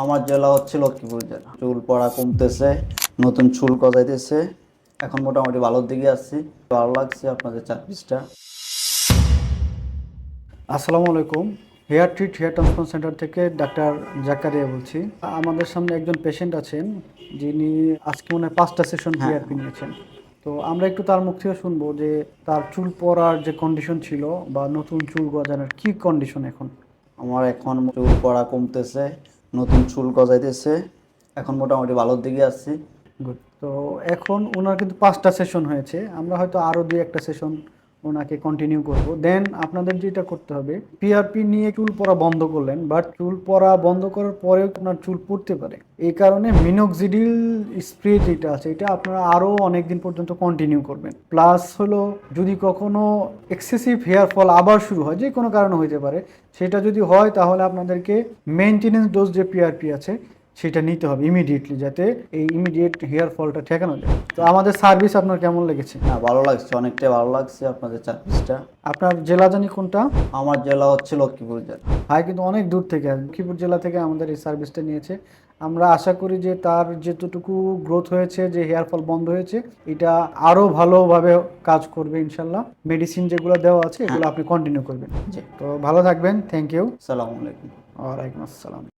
আমার জেলা হচ্ছে লক্ষ্মীপুর জেলা। চুল পড়া কমতেছে নতুন চুল গজাইতেছে। এখন মোটামুটি ভালোর দিকে আসছি ভালো লাগছে আপনাদের সার্ভিসটা আসসালামু আলাইকুম। Hair treat hair transplant centre থেকে ডাক্তার জাকারিয়া বলছি। আমাদের সামনে একজন পেশেন্ট আছেন যিনি আজকে মনে হয় পাঁচটা সেশন হেয়ারপি নিয়েছেন। তো আমরা একটু তার মুখ থেকে শুনব যে তার চুল পড়ার যে কন্ডিশন ছিল বা নতুন চুল গজানোর কি কন্ডিশন এখন? আমার এখন চুল পড়া কমতেছে নতুন চুল গজাইতেছে। এখন মোটামুটি ভালোর দিকে আসছি গুড তো এখন ওনার কিন্তু পাঁচটা সেশন হয়েছে। আমরা হয়তো আরও দুই একটা সেশন ওনাকে কন্টিনিউ করব। দেন আপনাদের যেটা করতে হবে পিআরপি নিয়ে চুল পড়া বন্ধ করলেন বাট চুল পড়া বন্ধ করার পরেও আপনার চুল পড়তে পারে। এই কারণে মিনোক্সিডিল স্প্রে যেটা আছে, এটা আপনারা আরও অনেক দিন পর্যন্ত কন্টিনিউ করবেন। প্লাস হলো, যদি কখনো এক্সেসিভ হেয়ার ফল আবার শুরু হয় যে কোনো কারণে হইতে পারে, সেটা যদি হয় তাহলে আপনাদেরকে মেনটেনেন্স ডোজ যে পিআরপি আছে সেটা নিতে হবে ইমিডিয়েটলি যাতে এই ইমিডিয়েট হেয়ার ফলটা ঠেকানো যায়। তো আমাদের সার্ভিস আপনার কেমন লেগেছে? হ্যাঁ ভালো লাগছে অনেকটাই ভালো লাগছে আপনাদের সার্ভিসটা আপনার জেলা জানি কোনটা? আমার জেলা হচ্ছে লক্ষ্মীপুর জেলা। ভাই কিন্তু অনেক দূর থেকে। লক্ষ্মীপুর জেলা থেকে আমাদের এই সার্ভিসটা নিয়েছে। আমরা আশা করি যে তার যেতটুকু গ্রোথ হয়েছে যে হেয়ার ফল বন্ধ হয়েছে এটা আরও ভালোভাবে কাজ করবে ইনশাল্লাহ। মেডিসিন যেগুলো দেওয়া আছে এগুলো আপনি কন্টিনিউ করবেন। তো ভালো থাকবেন। থ্যাংক ইউ সালামু আলাইকুম। ওয়ালাইকুম আসসালাম।